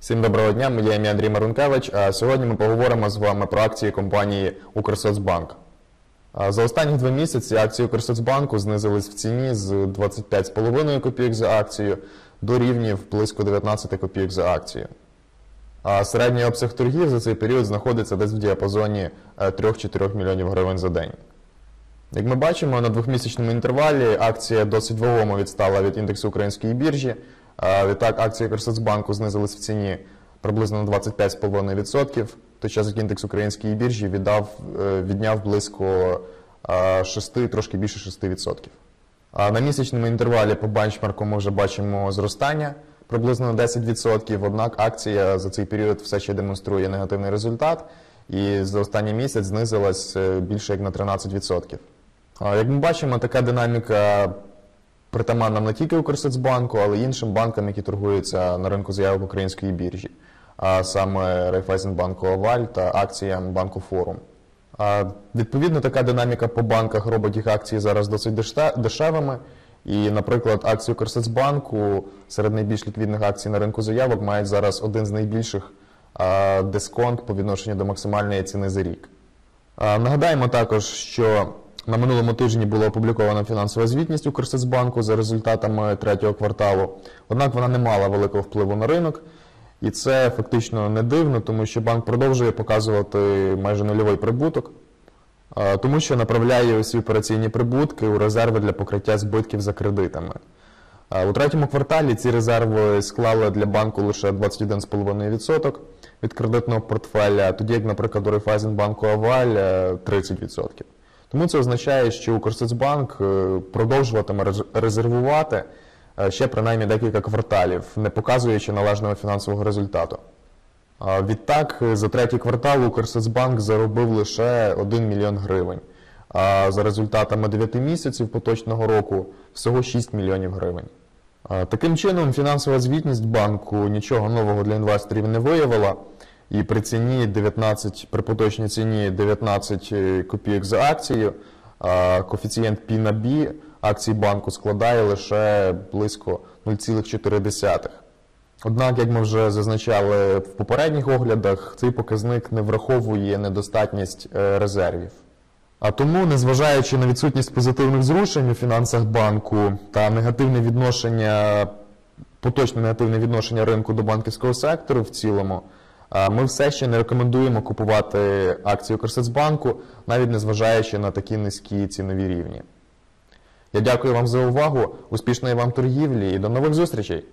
Всім доброго дня, моє ім'я Андрій Марункевич. Сьогодні ми поговоримо з вами про акції компанії Укрсоцбанк. За останні два місяці акції Укрсоцбанку знизились в ціні з 25,5 копійок за акцію до рівнів близько 19 копійок за акцію. А середній обсяг торгів за цей період знаходиться десь в діапазоні е, 3-4 мільйонів гривень за день. Як ми бачимо, на двохмісячному інтервалі акція досить вагомо відстала від індексу української біржі. Відтак, акції Укрсоцбанку знизились в ціні приблизно на 25,5%, той час як індекс української біржі віддав, е, відняв близько 6, трошки більше 6%. А на місячному інтервалі по бенчмарку ми вже бачимо зростання приблизно на 10%, однак акція за цей період все ще демонструє негативний результат і за останній місяць знизилась е, більше як на 13%. Як ми бачимо, така динаміка притаманна не тільки Укрсоцбанку, але й іншим банкам, які торгуються на ринку заявок української біржі, а саме Райфайзенбанку Оваль та акціям банку Форум. Відповідно, така динаміка по банках робить їх акції зараз досить дешевими. І, наприклад, акції Укрсоцбанку серед найбільш ліквідних акцій на ринку заявок мають зараз один з найбільших дисконт по відношенню до максимальної ціни за рік. Нагадаємо також, що на минулому тижні була опублікована фінансова звітність Укрсоцбанку за результатами третього кварталу. Однак вона не мала великого впливу на ринок, і це фактично не дивно, тому що банк продовжує показувати майже нульовий прибуток, тому що направляє усі операційні прибутки у резерви для покриття збитків за кредитами. У третьому кварталі ці резерви склали для банку лише 21,5% від кредитного портфеля, тоді як, наприклад, у Райфайзенбанку Аваль е, 30%. Тому це означає, що Укрсоцбанк е, продовжуватиме резервувати е, ще принаймні декілька кварталів, не показуючи належного фінансового результату. Відтак, е, за третій квартал Укрсоцбанк заробив лише 1 мільйон гривень. А за результатами 9 місяців поточного року всього 6 мільйонів гривень. Таким чином, фінансова звітність банку нічого нового для інвесторів не виявила. І при ціні 19, при поточній ціні 19 копійок за акцію, коефіцієнт P на B акцій банку складає лише близько 0,4. Однак, як ми вже зазначали в попередніх оглядах, цей показник не враховує недостатність е, резервів. А тому, незважаючи на відсутність позитивних зрушень у фінансах банку та негативне відношення, поточне негативне відношення ринку до банківського сектору в цілому, ми все ще не рекомендуємо купувати акції Укрсоцбанку, навіть незважаючи на такі низькі цінові рівні. Я дякую вам за увагу, успішної вам торгівлі і до нових зустрічей!